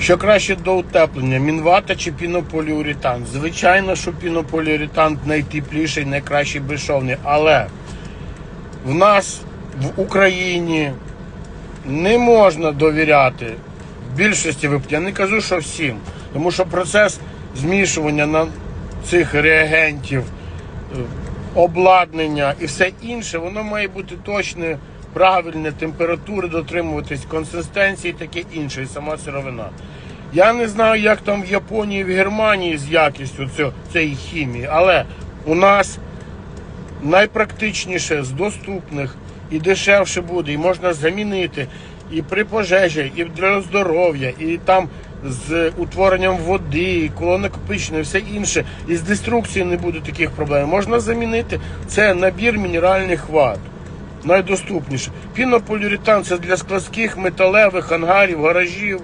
Що краще до утеплення, мінвата чи пінополіуретан? Звичайно, що пінополіуретан найтепліший, найкращий безшовний, але в нас в Україні не можна довіряти більшості випадків. Я не кажу, що всім, тому що процес змішування на цих реагентів, е, обладнання і все інше, воно має бути точне, правильне, температури дотримуватись, консистенції, таке інше, і сама сировина. Я не знаю, як там в Японії, в Германії з якістю цієї хімії, але у нас найпрактичніше з доступних і дешевше буде, і можна замінити і при пожежі, і для здоров'я, і там з утворенням води, і колонокопичної, і все інше. І з деструкцією не буде таких проблем. Можна замінити це набір мінеральних ват. Найдоступніше. Пінополіуретан це для складських металевих ангарів, гаражів.